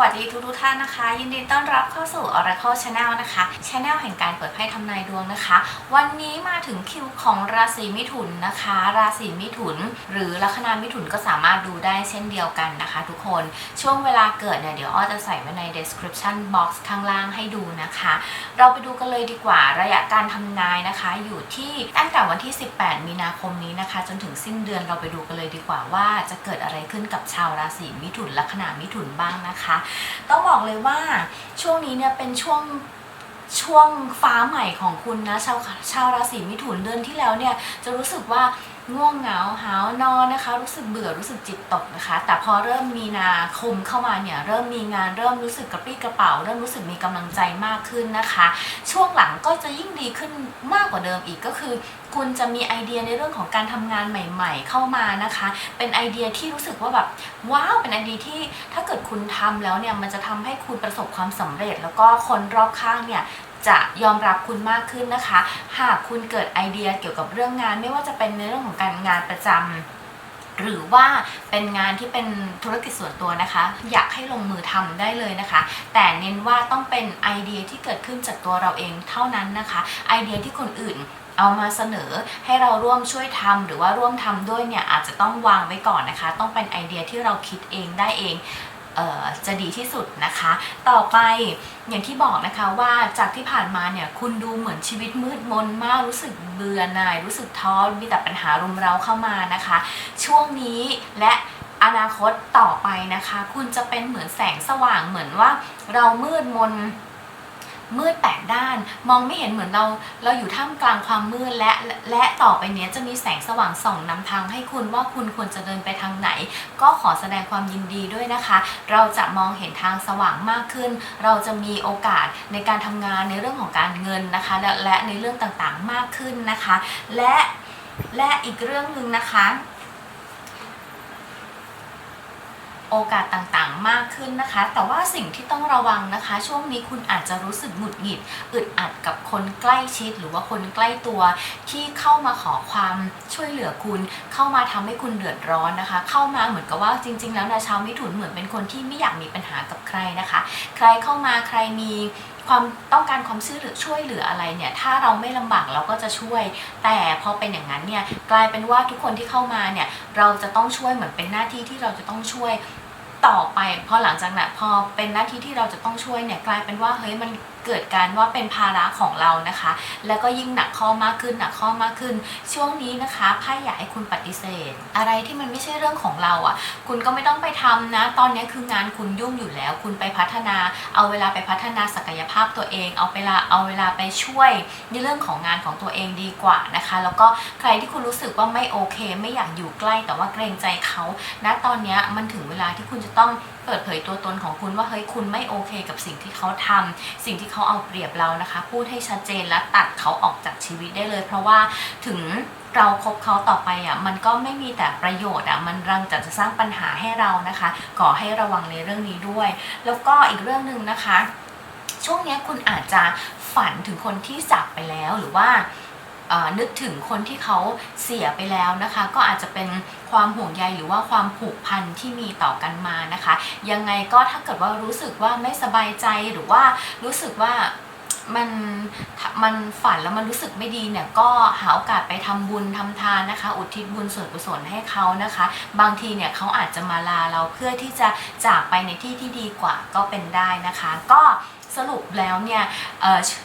วัสดีทุกทุกท่านนะคะ ยินดีต้อนรับเข้าสู่ Oracle Channel นะคะช anel แห่งการเปิดไพ่ทำนายดวงนะคะ วันนี้มาถึงคิวของราศีมิถุนนะคะ ราศีมิถุน หรือลัคนามิถุนก็สามารถดูได้เช่นเดียวกันนะคะ ทุกคนช่วงเวลาเกิดเนี่ยเดี๋ยวอ้อจะใส่ไว้ใน description box ข้างล่างให้ดูนะคะ เราไปดูกันเลยดีกว่าระยะการทำนายนะคะ อยู่ที่ตั้งแต่วันที่ 18 มีนาคมนี้นะคะ จนถึงสิ้นเดือนเราไปดูกันเลยดีกว่าว่าจะเกิดอะไรขึ้นกับชาวราศีมิถุนลัคนามิถุนบ้างนะคะต้องบอกเลยว่าช่วงนี้เนี่ยเป็นช่วงช่วงฟ้าใหม่ของคุณนะชาวชาวราศีมิถุนเดือนที่แล้วเนี่ยจะรู้สึกว่าง่วงเหงาหาวนอนนะคะ รู้สึกเบื่อรู้สึกจิตตกนะคะ แต่พอเริ่มมีนาคมเข้ามาเนี่ยเริ่มมีงานเริ่มรู้สึกกระปรี้กระเป๋า เริ่มรู้สึกมีกำลังใจมากขึ้นนะคะ ช่วงหลังก็จะยิ่งดีขึ้นมากกว่าเดิมอีกก็คือ คุณจะมีไอเดียในเรื่องของการทำงานใหม่ ๆ เข้ามานะคะ เป็นไอเดียที่รู้สึกว่าแบบว้าวเป็นไอเดียที่ถ้าเกิดคุณทำแล้วเนี่ยมันจะทำให้คุณประสบความสำเร็จ แล้วก็คนรอบข้างเนี่ยจะยอมรับคุณมากขึ้นนะคะ หากคุณเกิดไอเดียเกี่ยวกับเรื่องงาน ไม่ว่าจะเป็นในเรื่องของการงานประจำหรือว่าเป็นงานที่เป็นธุรกิจส่วนตัวนะคะ อยากให้ลงมือทำได้เลยนะคะ แต่เน้นว่าต้องเป็นไอเดียที่เกิดขึ้นจากตัวเราเองเท่านั้นนะคะ ไอเดียที่คนอื่น เอามาเสนอให้เราร่วมช่วยทำหรือว่าร่วมทำด้วยเนี่ยอาจจะต้องวางไว้ก่อนนะคะ ต้องเป็นไอเดียที่เราคิดเองได้เองเออจะดีที่สุดนะคะ ต่อไปอย่างที่บอกนะคะว่าจากที่ผ่านมาเนี่ยคุณดูเหมือนชีวิตมืดมนมากรู้สึกเบื่อหน่าย รู้สึกท้อมีแต่ปัญหารุมเร้าเข้ามานะคะ ช่วงนี้และอนาคตต่อไปนะคะ คุณจะเป็นเหมือนแสงสว่างเหมือนว่าเรามืดมน มืดแปดด้าน มองไม่เห็นเหมือนเรา เราอยู่ท่ามกลางความมืดและและต่อไปเนี้ยจะมีแสงสว่างส่องนำทางให้คุณว่าคุณควรจะเดินไปทางไหน ก็ขอแสดงความยินดีด้วยนะคะ เราจะมองเห็นทางสว่างมากขึ้น เราจะมีโอกาสในการทำงานในเรื่องของการเงินนะคะ และและในเรื่องต่างๆมากขึ้นนะคะ และและอีกเรื่องหนึ่งนะคะ โอกาสต่างๆ มากขึ้นนะคะ แต่ว่าสิ่งที่ต้องระวังนะคะ ช่วงนี้คุณอาจจะรู้สึกหงุดหงิดอึดอัดกับคนใกล้ชิด หรือว่าคนใกล้ตัวที่เข้ามาขอความช่วยเหลือคุณ เข้ามาทำให้คุณเดือดร้อนนะคะ เข้ามาเหมือนกับว่าจริง ๆ แล้วนะชาวมิถุนเหมือนเป็นคนที่ไม่อยากมีปัญหากับใครนะคะ ใครเข้ามาใครมีความต้องการความช่วยเหลือช่วยเหลืออะไรเนี่ยถ้าเราไม่ลำบากเราก็จะช่วย แต่พอเป็นอย่างนั้นเนี่ยกลายเป็นว่าทุกคนที่เข้ามาเนี่ยเราจะต้องช่วยเหมือนเป็นหน้าที่ที่เราจะต้องช่วย ต่อไปพอหลังจากนั้นพอเป็นหน้าที่ที่เราจะต้องช่วยเนี่ยกลายเป็นว่าเฮ้ยมัน เกิดการว่าเป็นภาระของเรานะคะ แล้วก็ยิ่งหนักข้อมากขึ้นหนักข้อมากขึ้น ช่วงนี้นะคะไพ่อยากให้คุณปฏิเสธ อะไรที่มันไม่ใช่เรื่องของเราอะ คุณก็ไม่ต้องไปทำนะ ตอนนี้คืองานคุณยุ่งอยู่แล้ว คุณไปพัฒนา เอาเวลาไปพัฒนาศักยภาพตัวเอง เอาเวลาเอาเวลาไปช่วยในเรื่องของงานของตัวเองดีกว่านะคะ แล้วก็ใครที่คุณรู้สึกว่าไม่โอเค ไม่อยากอยู่ใกล้แต่ว่าเกรงใจเขาณตอนนี้มันถึงเวลาที่คุณจะต้องเปิดเผยตัวตนของคุณว่าเฮ้ยคุณไม่โอเคกับสิ่งที่เขาทำสิ่งที่เขาเอาเปรียบเรานะคะ พูดให้ชัดเจนและตัดเขาออกจากชีวิตได้เลย เพราะว่าถึงเราคบเขาต่อไปอะมันก็ไม่มีแต่ประโยชน์อะมันรังจะจะสร้างปัญหาให้เรานะคะขอให้ระวังในเรื่องนี้ด้วย แล้วก็อีกเรื่องหนึ่งนะคะ ช่วงนี้คุณอาจจะฝันถึงคนที่จากไปแล้วหรือว่า นึกถึงคนที่เขาเสียไปแล้วนะคะ ก็อาจจะเป็นความห่วงใยหรือว่าความผูกพันที่มีต่อกันมานะคะ ยังไงก็ถ้าเกิดว่ารู้สึกว่าไม่สบายใจหรือว่ารู้สึกว่า มันมันฝันแล้วมันรู้สึกไม่ดีเนี่ยก็หาโอกาสไปทำบุญทำทานนะคะ อุทิศบุญส่วนกุศลให้เขานะคะ บางทีเนี่ยเขาอาจจะมาลาเราเพื่อที่จะจากไปในที่ที่ดีกว่าก็เป็นได้นะคะ ก็สรุปแล้วเนี่ย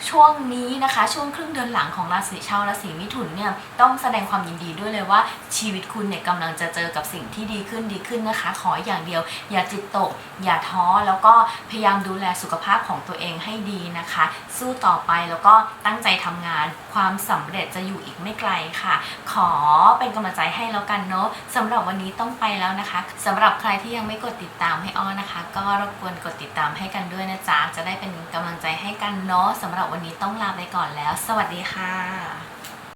ช่วงนี้นะคะช่วงครึ่งเดือนหลังของราศีชาวราศีมิถุนเนี่ยต้องแสดงความยินดีด้วยเลยว่าชีวิตคุณเนี่ยกำลังจะเจอกับสิ่งที่ดีขึ้นดีขึ้นนะคะ ขออย่างเดียว อย่าจิตตก อย่าท้อแล้วก็พยายามดูแลสุขภาพของตัวเองให้ดีนะคะสู้สู้ต่อไป แล้วก็ตั้งใจทำงาน ความสำเร็จจะอยู่อีกไม่ไกลค่ะ ขอเป็นกำลังใจให้แล้วกันเนาะสำหรับวันนี้ต้องไปแล้วนะคะสำหรับใครที่ยังไม่กดติดตามให้อ้อนะคะ ก็รบกวนกดติดตามให้กันด้วยนะจ๊ะจะได้เป็นกำลังใจให้กันเนาะสำหรับวันนี้ต้องลาไปก่อนแล้ว สวัสดีค่ะ